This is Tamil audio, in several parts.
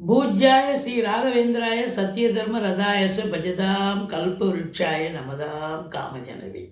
பூஜ்யாய ஸ்ரீ ராகவேந்திராய சத்திய தர்ம ரதாயச பஜதாம் கல்ப விருட்சாய நமதாம் காமஜனவி.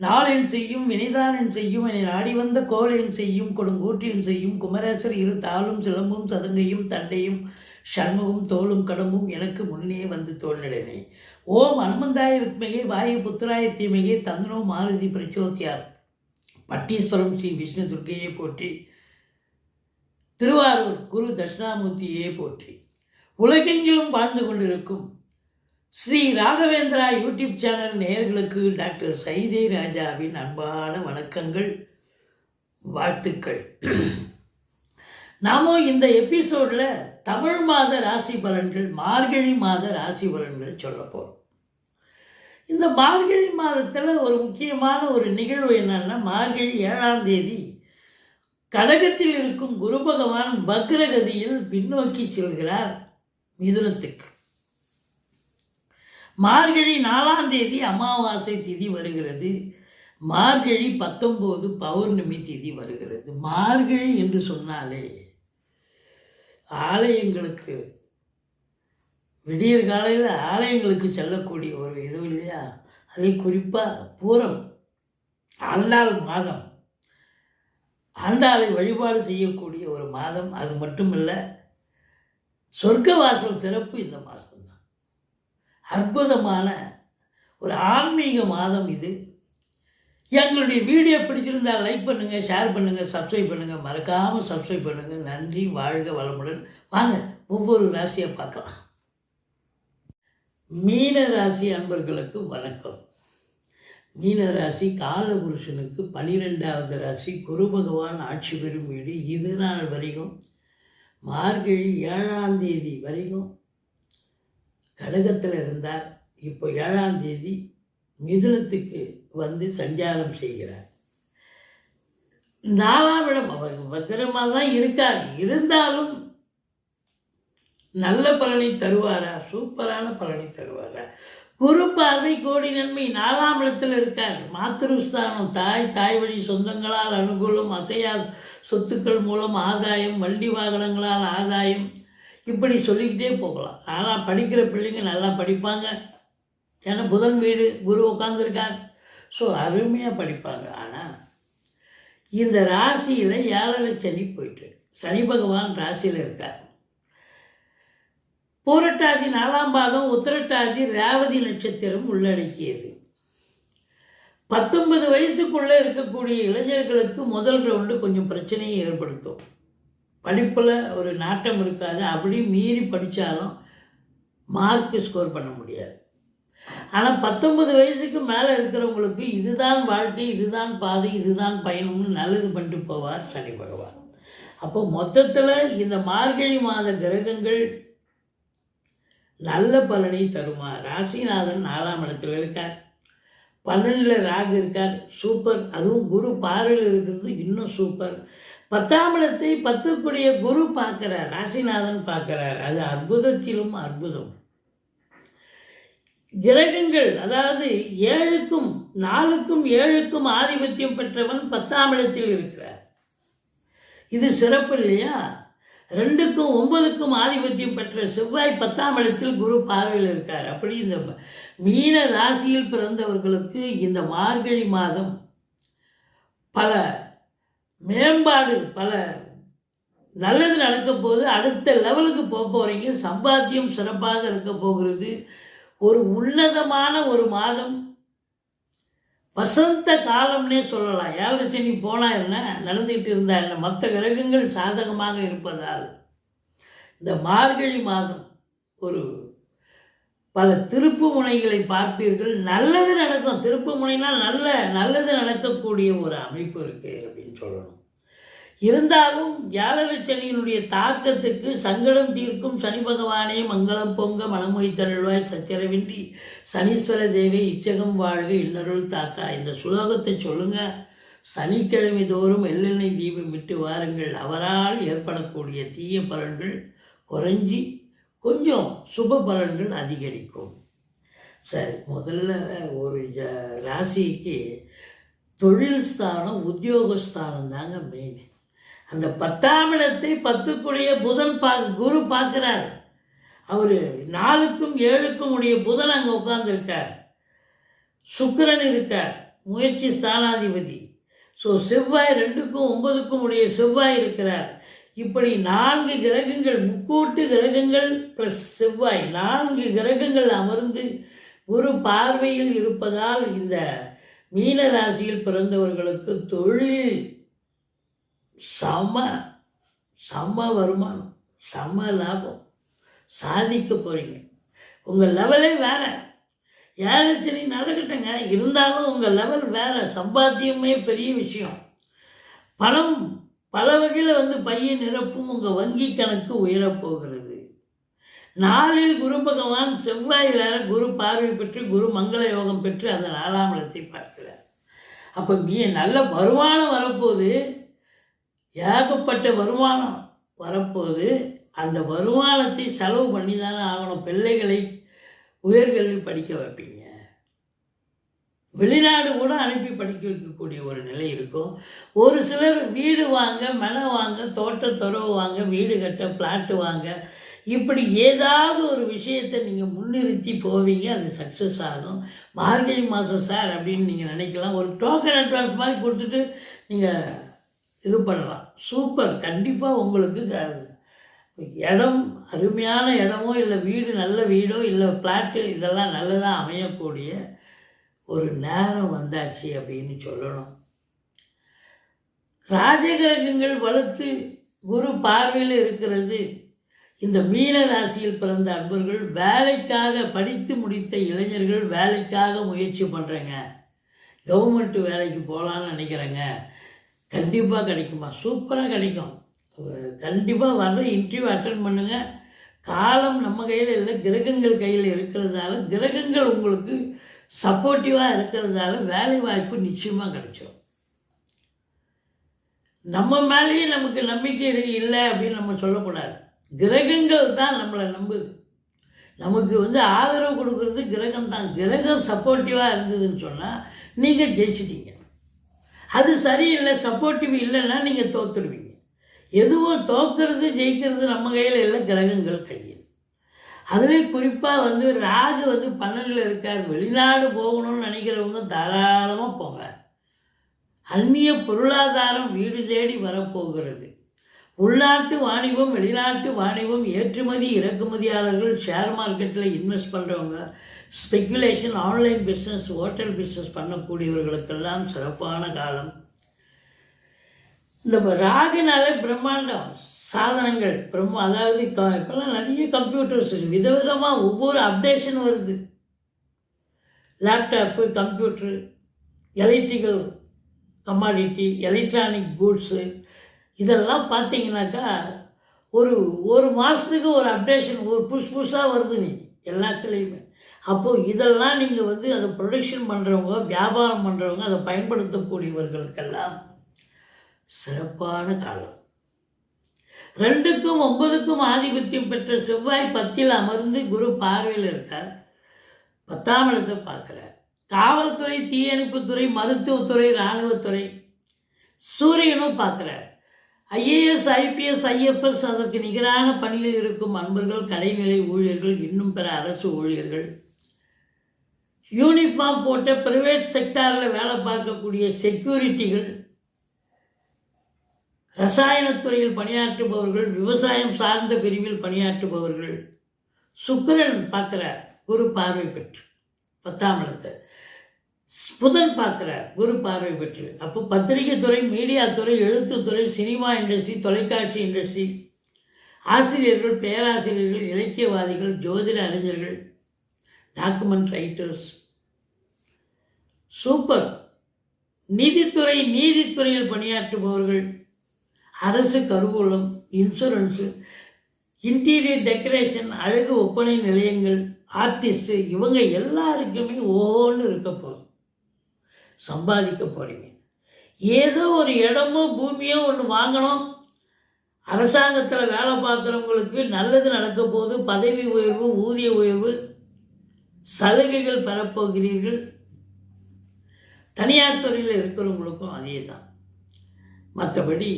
நாளின் செய்யும் வினைதானன் செய்யும் என நாடி வந்த கோலையும் செய்யும் கொடுங்கூற்றின் செய்யும் குமரேசர் இரு தாளும் சிலம்பும் சதங்கையும் தண்டையும் சண்முகம் தோளும் கடம்பும் எனக்கு முன்னே வந்து தோன்றினே ஓம் அனுமந்தாய வித்மகே வாயு புத்திராய தீமையே தந்தனோ மாருதி பிரச்சோத்தியார் பட்டீஸ்வரம் ஸ்ரீ விஷ்ணு துர்க்கையை போற்றி திருவாரூர் குரு தட்சிணாமூர்த்தியே போற்றி. உலகெங்கிலும் வாழ்ந்து கொண்டிருக்கும் ஸ்ரீ ராகவேந்திரா யூடியூப் சேனல் நேயர்களுக்கு டாக்டர் சைதே ராஜாவின் அன்பான வணக்கங்கள் வாழ்த்துக்கள். நாம இந்த எபிசோடில் தமிழ் மாத ராசி பலன்கள் மார்கழி மாத ராசி பலன்களை சொல்ல போகிறோம் இந்த மார்கழி மாதத்தில் ஒரு முக்கியமான ஒரு நிகழ்வு என்னன்னா மார்கழி ஏழாம் தேதி கடகத்தில் இருக்கும் குரு பகவான் வக்ரகதியில் பின்னோக்கி செல்கிறார் மிதுனத்துக்கு. மார்கழி நாலாம் தேதி அமாவாசை திதி வருகிறது. மார்கழி பத்தொம்போது பௌர்ணமி திதி வருகிறது. மார்கழி என்று சொன்னாலே ஆலயங்களுக்கு விடியற் காலையில் ஆலயங்களுக்கு செல்லக்கூடிய ஒரு இது இல்லையா? அதை குறிப்பாக பூரம் அல்லால் மாதம். ஆண்டாளை வழிபாடு செய்யக்கூடிய ஒரு மாதம் அது மட்டுமல்ல சொர்க்கவாசல் சிறப்பு இந்த மாதம்தான். அற்புதமான ஒரு ஆன்மீக மாதம் இது. எங்களுடைய வீடியோ பிடிச்சிருந்தா லைக் பண்ணுங்கள் ஷேர் பண்ணுங்கள் சப்ஸ்கிரைப் பண்ணுங்கள் மறக்காமல் சப்ஸ்கிரைப் பண்ணுங்கள் நன்றி வாழ்க வளமுடன். வாங்க ஒவ்வொரு ராசியை பார்க்கலாம். மீன ராசி அன்பர்களுக்கு வணக்கம். மீன ராசி காலபுருஷனுக்கு பனிரெண்டாவது ராசி குரு பகவான் ஆட்சி பெறும் வீடு இது நாள் வரைக்கும். மார்கழி ஏழாம் தேதி வரைக்கும் கடகத்தில் இருந்தார். இப்போ ஏழாம் தேதி மிதுனத்துக்கு வந்து சஞ்சாரம் செய்கிறார். நாலாம் இடம் அவர் பத்திரமாக தான் இருக்கார். இருந்தாலும் நல்ல பலனை தருவாரா? சூப்பரான பலனை தருவாரா? குரு பார்வை கோடி நன்மை நாலாம் இடத்தில் இருக்கார். மாத்திருஸ்தானம் தாய் தாய் வழி சொந்தங்களால் அனுகூலம் அசையா சொத்துக்கள் மூலம் ஆதாயம் வண்டி வாகனங்களால் ஆதாயம். இப்படி சொல்லிக்கிட்டே போகலாம். ஆனால் படிக்கிற பிள்ளைங்க நல்லா படிப்பாங்க. ஏன்னா புதன் வீடு குரு உட்காந்துருக்கார் ஸோ அருமையாக படிப்பாங்க. ஆனால் இந்த ராசியில் ஏழரை சனி போயிட்டு சனி பகவான் ராசியில் இருக்கார். பூரட்டாதி நாலாம் பாதம் உத்திரட்டாதி ரேவதி நட்சத்திரம் உள்ளடக்கியது. பத்தொன்பது வயசுக்குள்ளே இருக்கக்கூடிய இளைஞர்களுக்கு முதல் ரவுண்டு கொஞ்சம் பிரச்சனையை ஏற்படுத்தும். படிப்பில் ஒரு நாட்டம் இருக்காது அப்படி மீறி படித்தாலும் மார்க்கு ஸ்கோர் பண்ண முடியாது. ஆனால் பத்தொன்பது வயசுக்கு மேலே இருக்கிறவங்களுக்கு இதுதான் வாழ்க்கை இதுதான் பாதை இதுதான் பயணம்னு நல்லது பண்ணிட்டு போவார் சனி பகவான். அப்போ மொத்தத்தில் இந்த மார்கழி மாத கிரகங்கள் நல்ல பலனை தருமா ராசிநாதன் நாலாம் இடத்துல இருக்கார். பன்னெண்டில் ராகு இருக்கார். சூப்பர். அதுவும் குரு பார்வையில் இருக்கிறது இன்னும் சூப்பர். பத்தாம் இடத்தை பத்துக்குடைய குரு பார்க்குறார். ராசிநாதன் பார்க்குறார். அது அற்புதத்திலும் அற்புதம். கிரகங்கள் அதாவது ஏழுக்கும் நாலுக்கும் ஏழுக்கும் ஆதிபத்தியம் பெற்றவன் பத்தாம் இடத்தில் இருக்கிறார். இது சிறப்பு இல்லையா? ரெண்டுக்கும் ஒன்பதுக்கும் ஆதிபத்தியம் பெற்ற செவ்வாய் பத்தாம் இடத்தில் குரு பார்வையில் இருக்கார். அப்படி இந்த மீன ராசியில் பிறந்தவர்களுக்கு இந்த மார்கழி மாதம் பல மேம்பாடு பல நல்லது நடக்க போது அடுத்த லெவலுக்கு போக போகிறீங்க சம்பாத்தியம் சிறப்பாக இருக்க போகிறது. ஒரு உன்னதமான ஒரு மாதம் வசந்த காலம்னே சொல்லலாம். ஏழரை சனி போனால் என்ன? நடந்துக்கிட்டு இருந்தா என்ன? மற்ற கிரகங்கள் சாதகமாக இருப்பதால். இந்த மார்கழி மாதம் ஒரு பல திருப்பு முனைகளை பார்ப்பீர்கள். நல்லது நடக்கும். திருப்பு முனைனால் நல்ல நல்லது நடக்கக்கூடிய ஒரு அமைப்பு இருக்குது அப்படின்னு சொல்லணும். இருந்தாலும் வியாழலட்சணியினுடைய தாக்கத்துக்கு சங்கடம் தீர்க்கும் சனி பகவானே மங்களம் பொங்க மனமொழி தருள்வாய் சச்சரவின்றி. சனீஸ்வர தேவி இச்சகம் வாழ்க இன்னருள் தாத்தா. இந்த சுலோகத்தை சொல்லுங்க. சனிக்கிழமை தோறும் எள்ளெண்ணெய் தீபம் விட்டு வாருங்கள். அவரால் ஏற்படக்கூடிய தீய பலன்கள் குறைஞ்சி கொஞ்சம் சுப பலன்கள் அதிகரிக்கும். சரி முதல்ல ஒரு ஜ- ராசிக்கு தொழில் ஸ்தானம் உத்தியோகஸ்தானம் தாங்க மெயின் அந்த பத்தாம் இடத்தை பத்துக்குடைய புதன் பா குரு பார்க்குறார். அவர் நாலுக்கும் ஏழுக்கும் உடைய புதன் அங்கே உட்கார்ந்துருக்கார். சுக்கிரன் இருக்கார் முயற்சி ஸ்தானாதிபதி. ஸோ செவ்வாய் ரெண்டுக்கும் ஒன்பதுக்கும் உடைய செவ்வாய் இருக்கிறார். இப்படி நான்கு கிரகங்கள் முக்கூட்டு கிரகங்கள் ப்ளஸ் செவ்வாய் நான்கு கிரகங்கள் அமர்ந்து குரு பார்வையில் இருப்பதால் இந்த மீன ராசியில் பிறந்தவர்களுக்கு தொழிலில் சம சம வருமானம் சம லாபம். சாதிக்க போகிறீங்க உங்கள் லெவலே வேறு. ஏழச்சனி நடக்கட்டுங்க. இருந்தாலும் உங்கள் லெவல் வேறு. சம்பாத்தியமே பெரிய விஷயம். பணம் பல வகையில் வந்து பையன் நிரப்பும் உங்கள் வங்கி கணக்கு உயரப்போகிறது. நாளில் குரு பகவான் செவ்வாய் வேற குரு பார்வை பெற்று குரு மங்கள யோகம் பெற்று அந்த நாலாம் இடத்தை பார்க்கிறார். அப்போ மீ நல்ல வருமானம் வரப்போகுது. ஏகப்பட்ட வருமானம் வரப்போது அந்த வருமானத்தை செலவு பண்ணி தானே ஆகணும். பிள்ளைகளை உயர்கல்வி படிக்க வைப்பீங்க. வெளிநாடு கூட அனுப்பி படிக்க வைக்கக்கூடிய ஒரு நிலை இருக்கும். ஒரு சிலர் வீடு வாங்க மனை வாங்க தோட்ட துறவு வாங்க வீடு கட்ட பிளாட்டு வாங்க. இப்படி ஏதாவது ஒரு விஷயத்தை நீங்கள் முன்னிறுத்தி போவீங்க. அது சக்ஸஸ் ஆகும். மார்கழி மாதம் சார் அப்படின்னு நீங்கள் நினைக்கலாம். ஒரு டோக்கன் அட்வான்ஸ் மாதிரி கொடுத்துட்டு நீங்கள் இது பண்ணலாம். சூப்பர். கண்டிப்பாக உங்களுக்கு இடம் அருமையான இடமோ இல்லை வீடு நல்ல வீடோ இல்லை ஃப்ளாட்டு இதெல்லாம் நல்லதாக அமையக்கூடிய ஒரு நேரம் வந்தாச்சு அப்படின்னு சொல்லணும். ராஜகிரகங்கள் வலுத்து குரு பார்வையில் இருக்கிறது. இந்த மீன ராசியில் பிறந்த அன்பர்கள் வேலைக்காக படித்து முடித்த இளைஞர்கள் வேலைக்காக முயற்சி பண்ணுறேங்க கவர்மெண்ட் வேலைக்கு போகலான்னு நினைக்கிறேங்க. கண்டிப்பாக கிடைக்குமா? சூப்பராக கிடைக்கும். கண்டிப்பாக வர்ற இன்டர்வியூ அட்டன் பண்ணுங்கள் காலம் நம்ம கையில் இல்லை கிரகங்கள் கையில் இருக்கிறதால கிரகங்கள் உங்களுக்கு சப்போர்ட்டிவாக இருக்கிறதால வேலை வாய்ப்பு நிச்சயமாக கிடைச்சிடும் நம்ம மேலேயே நமக்கு நம்பிக்கை இல்லை அப்படின்னு நம்ம சொல்லக்கூடாது. கிரகங்கள் தான் நம்மளை நம்புது. நமக்கு வந்து ஆதரவு கொடுக்கறது கிரகம் தான் கிரகம் சப்போர்ட்டிவாக இருந்ததுன்னு சொன்னால் நீங்கள் ஜெயிச்சிட்டீங்க. அது சரியில்லை சப்போர்ட்டிவ் இல்லைன்னா நீங்கள் தோத்துடுவீங்க. எதுவும் தோக்கிறது ஜெயிக்கிறது நம்ம கையில் இல்லை கிரகங்கள் கையில். அதுலேயும் குறிப்பாக வந்து ராகு வந்து பன்னெண்டில் இருக்கார் வெளிநாடு போகணும்னு நினைக்கிறவங்க தாராளமாக போங்க. அந்நிய பொருளாதாரம் வீடு தேடி வரப்போகிறது. உள்நாட்டு வாணிபம் வெளிநாட்டு வாணிபம் ஏற்றுமதி இறக்குமதியாளர்கள் ஷேர் மார்க்கெட்டில் இன்வெஸ்ட் பண்ணுறவங்க speculation online business hotel business பண்ணக்கூடியவர்களுக்கெல்லாம் சிறப்பான காலம். இந்த ராகுனாலே பிரம்மாண்டம். சாதனங்கள் பிரம்ம அதாவது இப்போல்லாம் நிறைய கம்ப்யூட்டர்ஸ் விதவிதமாக ஒவ்வொரு அப்டேஷன் வருது. Laptop computer electrical commodity electronic goods இதெல்லாம் பார்த்தீங்கன்னாக்கா ஒரு ஒரு மாதத்துக்கு ஒரு அப்டேஷன் ஒரு புஷ் புஷ்ஷாக வருது நீ. எல்லாத்துலேயுமே. அப்போது இதெல்லாம் நீங்கள் வந்து அதை ப்ரொடக்ஷன் பண்ணுறவங்க வியாபாரம் பண்ணுறவங்க அதை பயன்படுத்தக்கூடியவர்களுக்கெல்லாம் சிறப்பான காலம். ரெண்டுக்கும் ஒன்பதுக்கும் ஆதிபத்தியம் பெற்ற செவ்வாய் பத்தில் அமர்ந்து குரு பார்வையில் இருக்கார். பத்தாம் இடத்தை பார்க்குறார். காவல்துறை தீயணைப்புத்துறை மருத்துவத்துறை இராணுவத்துறை சூரியனும் பார்க்குறார். ஐஏஎஸ் ஐபிஎஸ் ஐஎஃப்எஸ் அதற்கு நிகரான பணியில் இருக்கும் அன்பர்கள் கலைநிலை ஊழியர்கள் இன்னும் பிற அரசு ஊழியர்கள் யூனிஃபார்ம் போட்ட பிரைவேட் செக்டாரில் வேலை பார்க்கக்கூடிய செக்யூரிட்டிகள் ரசாயனத்துறையில் பணியாற்றுபவர்கள் விவசாயம் சார்ந்த பிரிவில் பணியாற்றுபவர்கள். சுக்கிரன் பார்க்குறார் குரு பார்வை பெற்று. பத்தாம் இடத்தை. புதன் பார்க்குறார் குரு பார்வை பெற்று. அப்போ பத்திரிகை துறை மீடியா துறை எழுத்துத்துறை சினிமா இண்டஸ்ட்ரி தொலைக்காட்சி இண்டஸ்ட்ரி ஆசிரியர்கள் பேராசிரியர்கள் இலக்கியவாதிகள் ஜோதிட அறிஞர்கள் டாக்குமெண்ட் ரைட்டர்ஸ் சூப்பர் நீதித்துறை நீதித்துறையில் பணியாற்றுபவர்கள். அரசு கருவூலம் இன்சூரன்ஸு இன்டீரியர் டெக்கரேஷன் அழகு ஒப்பனை நிலையங்கள் ஆர்டிஸ்ட்டு இவங்க எல்லாருக்குமே ஒவ்வொன்று இருக்க போதும் சம்பாதிக்க போகிறீங்க ஏதோ ஒரு இடமோ பூமியோ ஒன்று வாங்கணும். அரசாங்கத்தில் வேலை பார்க்குறவங்களுக்கு நல்லது நடக்க போகுது. பதவி உயர்வு ஊதிய உயர்வு சலுகைகள் பெறப்போகிறீர்கள். தனியார் துறையில் இருக்கிறவங்களுக்கும் அதே தான் மற்றபடி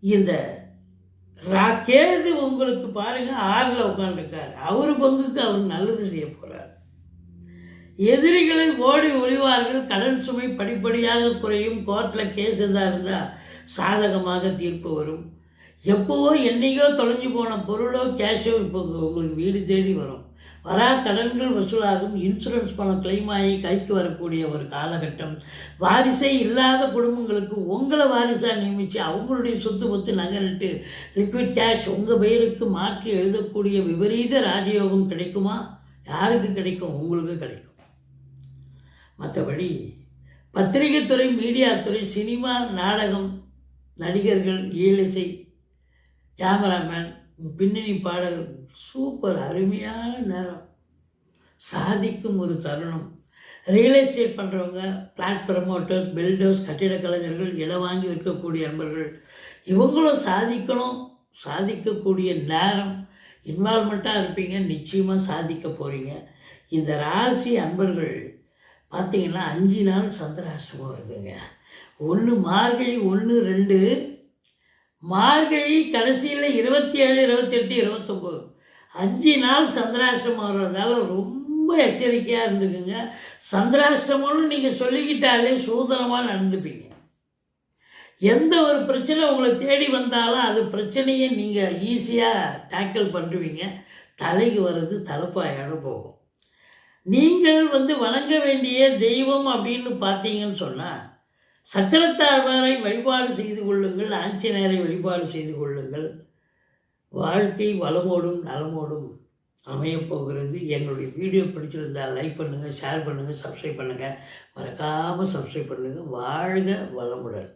இந்த ரா- கேது உங்களுக்கு பாருங்கள் ஆறில் உட்காந்துருக்காரு அவர் பங்குக்கு அவர் நல்லது செய்ய போகிறார் எதிரிகளை ஓடி ஒளிவார்கள் கடன் சுமை படிப்படியாக குறையும் கோர்ட்டில் கேஸ் எதாக இருந்தால் சாதகமாக தீர்ப்பு வரும். எப்போவோ என்னைக்கோ தொலைஞ்சு போன பொருளோ கேஷோ இப்போ உங்களுக்கு வீடு தேடி வரும். வரா கடன்கள் வசூலாகும். இன்சூரன்ஸ் பணம் claim ஆகி கைக்கு வரக்கூடிய ஒரு காலகட்டம். வாரிசே இல்லாத குடும்பங்களுக்கு உங்களை வாரிசாக நியமித்து அவங்களுடைய சொத்து பத்து நகரிட்டு லிக்விட் கேஷ் உங்கள் பெயருக்கு மாற்றி எழுதக்கூடிய விபரீத ராஜயோகம் கிடைக்குமா? யாருக்கு கிடைக்கும்? உங்களுக்கு கிடைக்கும். மற்றபடி பத்திரிகைத்துறை மீடியாத்துறை சினிமா நாடகம் நடிகர்கள் இயலிசை கேமராமேன் பின்னணி பாடகர் சூப்பர் அருமையான நேரம். சாதிக்கும் ஒரு தருணம். ரியல் எஸ்டேட் பண்ணுறவங்க பிளாட் ப்ரமோட்டர்ஸ் பில்டர்ஸ் கட்டிடக் கலைஞர்கள் இடம் வாங்கி விற்கக்கூடிய நண்பர்கள் இவங்களும் சாதிக்கணும் சாதிக்கக்கூடிய நேரம். இன்வால்மெண்ட்டாக இருப்பீங்க நிச்சயமாக சாதிக்க போகிறீங்க இந்த ராசி அன்பர்கள் பார்த்தீங்கன்னா அஞ்சு நாள் சந்திராஷ்டமம் வருதுங்க. ஒன்று மார்கழி ஒன்று ரெண்டு. மார்கழி கடைசியில் இருபத்தி ஏழு இருபத்தெட்டு இருபத்தொம்போது. அஞ்சு நாள் சந்திராஷ்டமம் வர்றதால ரொம்ப எச்சரிக்கையாக இருந்துக்குங்க. சந்திராஷ்டமம்னு நீங்கள் சொல்லிக்கிட்டாலே சூதனமாக நடந்துப்பீங்க. எந்த ஒரு பிரச்சனை உங்களை தேடி வந்தாலும் அது பிரச்சனையை நீங்கள் ஈஸியாக டேக்கிள் பண்ணுவீங்க தலைக்கு வர்றது தலைப்பாயோட போகும். நீங்கள் வந்து வணங்க வேண்டிய தெய்வம் அப்படின்னு பார்த்தீங்கன்னு சொன்னால் சக்கரத்தாழ்வாரை வழிபாடு செய்து கொள்ளுங்கள் ஆஞ்சநேயரை வழிபாடு செய்து கொள்ளுங்கள். வாழ்க்கை வளமோடும் நலமோடும் அமையப் போகிறது. எங்களுடைய வீடியோ பிடிச்சிருந்தால் லைக் பண்ணுங்கள் ஷேர் பண்ணுங்கள் சப்ஸ்கிரைப் பண்ணுங்கள் மறக்காமல் சப்ஸ்கிரைப் பண்ணுங்கள் வாழ்க வளமுடன்.